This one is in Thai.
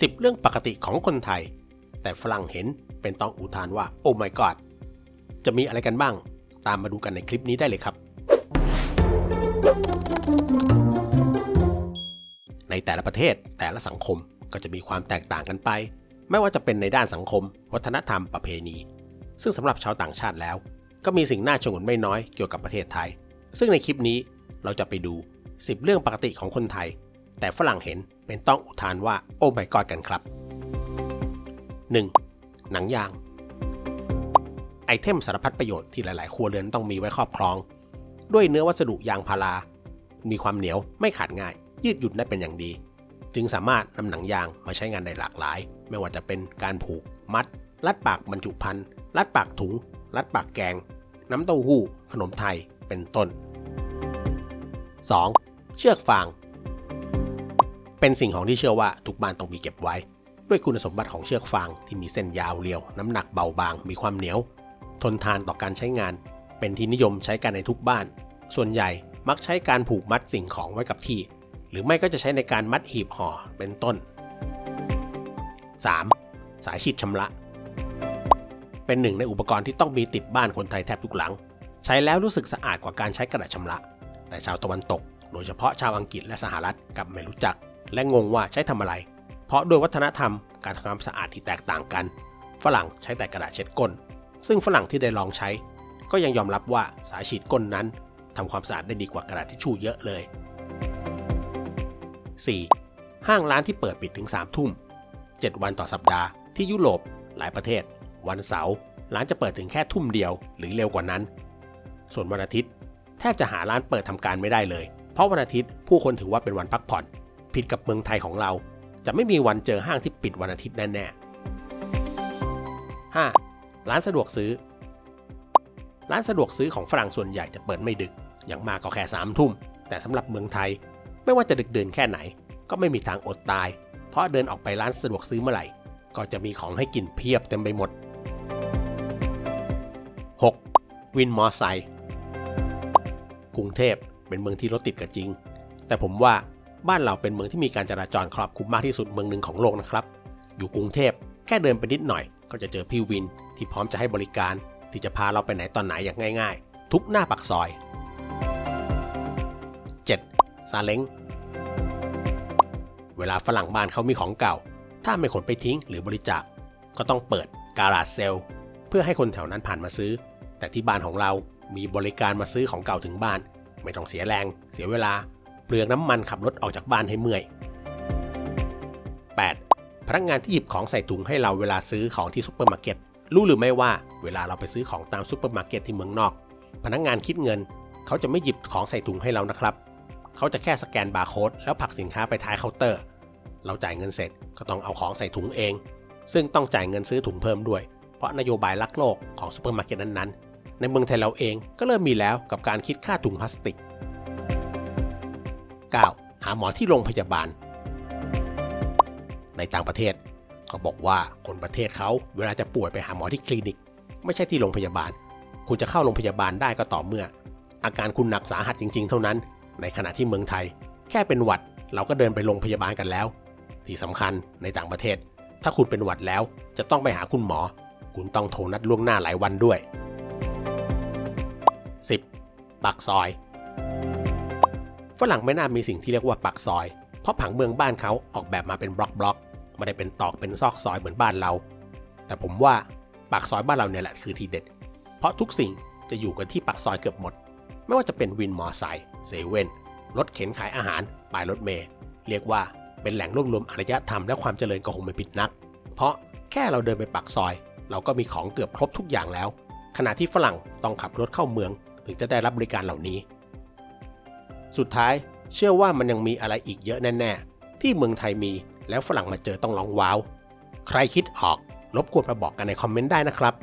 10 เรื่องปกติของคนไทย แต่ฝรั่งเห็นเป็นต้องอุทานว่าโอ้ my god จะมีอะไรกันบ้าง ตามมาดูกันในคลิปนี้ได้เลยครับ ในแต่ละประเทศแต่ละสังคมก็จะมีความแตกต่างกันไป ไม่ว่าจะเป็นในด้านสังคม วัฒนธรรมประเพณี ซึ่งสำหรับชาวต่างชาติแล้ว ก็มีสิ่งน่าชงนไม่น้อยเกี่ยวกับประเทศไทย ซึ่งในคลิปนี้เราจะไปดู 10 เรื่องปกติของคนไทย แต่ฝรั่งเห็น เป็นต้องอุทานว่าโอ้ my god กันครับ 1. หนังยาง ไอเทมสารพัดประโยชน์ที่หลาย ๆ ครัวเรือนต้องมีไว้ครอบครอง ด้วยเนื้อวัสดุยางพารา มีความเหนียวไม่ขาดง่าย ยืดหยุ่นได้เป็นอย่างดี จึงสามารถนำหนังยางมาใช้งานได้หลากหลาย ไม่ว่าจะเป็นการผูก มัดรัดปากบรรจุภัณฑ์รัดปากถุงรัดปากแกง น้ำเต้าหู้ ขนมไทยเป็นต้น 2. เชือกฟาง เป็นสิ่งของที่เชื่อว่าทุกบ้านต้องมีเก็บไว้ ด้วยคุณสมบัติของเชือกฟางที่มีเส้นยาวเรียว น้ำหนักเบาบาง มีความเหนียว ทนทานต่อการใช้งาน เป็นที่นิยมใช้กันในทุกบ้าน ส่วนใหญ่มักใช้การผูกมัดสิ่งของไว้กับที่ หรือไม่ก็จะใช้ในการมัดหีบห่อเป็นต้น 3. สายฉีดชำระ เป็นหนึ่งในอุปกรณ์ที่ต้องมีติดบ้านคนไทยแทบทุกหลัง ใช้แล้วรู้สึกสะอาดกว่าการใช้กระดาษชำระ แต่ชาวตะวันตก โดยเฉพาะชาวอังกฤษและสหรัฐกับไม่รู้จัก และงงว่าใช้ทำอะไร เพราะด้วยวัฒนธรรมการทำความสะอาดที่แตกต่างกัน ฝรั่งใช้แต่กระดาษเช็ดก้น ซึ่งฝรั่งที่ได้ลองใช้ ก็ยังยอมรับว่าสายฉีดก้นนั้นทำความสะอาดได้ดีกว่ากระดาษทิชชู่เยอะเลย 4. ห้างร้านที่เปิดปิดถึง3ทุ่ม 7 วันต่อสัปดาห์ที่ยุโรปหลายประเทศ วันเสาร์ร้านจะเปิดถึงแค่ทุ่มเดียวหรือเร็วกว่านั้น ส่วนวันอาทิตย์ แทบจะหาร้านเปิดทำการไม่ได้เลย เพราะวันอาทิตย์ผู้คนถือว่าเป็นวันพักผ่อน ผิดกับเมืองไทยของเรา จะไม่มีวันเจอห้างที่ปิดวันอาทิตย์แน่ๆ 5. ร้านสะดวกซื้อ ร้านสะดวกซื้อของฝรั่งส่วนใหญ่จะเปิดไม่ดึก อย่างมากก็แค่สามทุ่ม แต่สำหรับเมืองไทย ไม่ว่าจะดึกเดินแค่ไหน ก็ไม่มีทางอดตาย เพราะเดินออกไปร้านสะดวกซื้อเมื่อไหร่ ก็จะมีของให้กินเพียบเต็มไปหมด 6. วินมอไซค์กรุงเทพเป็นเมืองที่รถติดก็จริง แต่ผมว่า บ้านเราเป็นเมืองที่มีการจราจรครอบคลุมมากที่สุดเมืองหนึ่งของโลกนะครับ อยู่กรุงเทพแค่เดินไปนิดหน่อย ก็จะเจอพี่วิน ที่พร้อมจะให้บริการที่จะพาเราไปไหนตอนไหนอย่างง่าย ๆ ทุกหน้าปากซอย 7. ซาเล้งเวลาฝรั่งบ้านเขามีของเก่า ถ้าไม่ขนไปทิ้งหรือบริจาคก็ต้องเปิดการาดเซลเพื่อให้คนแถวนั้นผ่านมาซื้อ แต่ที่บ้านของเรามีบริการมาซื้อของเก่าถึงบ้าน ไม่ต้องเสียแรง เสียเวลา เปลืองน้ำมันขับรถออกจากบ้านให้เมื่อย 8. พนักงานที่หยิบของใส่ถุงให้เราเวลาซื้อของที่ซุปเปอร์มาร์เก็ตรู้หรือไม่ว่าเวลาเราไปซื้อของตามซุปเปอร์มาร์เก็ตที่เมืองนอก พนักงานคิดเงิน เขาจะไม่หยิบของใส่ถุงให้เรานะครับ เขาจะแค่สแกนบาร์โค้ดแล้วผลักสินค้าไปท้ายเคาน์เตอร์ เราจ่ายเงินเสร็จก็ต้องเอาของใส่ถุงเอง ซึ่งต้องจ่ายเงินซื้อถุงเพิ่มด้วย เพราะนโยบายรักโลกของซุปเปอร์มาร์เก็ตนั้นๆ ในเมืองไทยเราเองก็เริ่มมีแล้วกับการคิดค่าถุงพลาสติก 9. หาหมอที่โรงพยาบาล ในต่างประเทศเขาบอกว่าคนประเทศเขาเวลาจะป่วยไปหาหมอที่คลินิก ไม่ใช่ที่โรงพยาบาล คุณจะเข้าโรงพยาบาลได้ก็ต่อเมื่อ อาการคุณหนักสาหัสจริง ๆ เท่านั้น ในขณะที่เมืองไทย แค่เป็นหวัดเราก็เดินไปโรงพยาบาลกันแล้ว ที่สำคัญในต่างประเทศ ถ้าคุณเป็นหวัดแล้วจะต้องไปหาคุณหมอ คุณต้องโทรนัดล่วงหน้าหลายวันด้วย 10. ปากซอย ฝรั่งไม่น่ามีสิ่งที่เรียกว่าปากซอย เพราะผังเมืองบ้านเขาออกแบบมาเป็นบล็อกบล็อกๆไม่ได้เป็นตอกเป็นซอกซอยเหมือนบ้านเรา แต่ผมว่าปากซอยบ้านเราเนี่ยแหละคือทีเด็ด เพราะทุกสิ่งจะอยู่กันที่ปากซอยเกือบหมด ไม่ว่าจะเป็นวินมอไซค์เซเว่นรถเข็นขายอาหารป้ายรถเมล์เรียกว่าเป็นแหล่งรวบรวมอารยธรรมและความเจริญก็คงไม่ผิดนัก เพราะแค่เราเดินไปปากซอย เราก็มีของเกือบครบทุกอย่างแล้ว ขณะที่ฝรั่งต้องขับรถเข้าเมือง ถึงจะได้รับบริการเหล่านี้ สุดท้ายเชื่อว่ามันยังมีอะไรอีกเยอะแน่ ๆ ที่เมืองไทยมีแล้วฝรั่งมาเจอต้องร้องว้าว ใครคิดออกรบกวนมาบอกกันในคอมเมนต์ได้นะครับ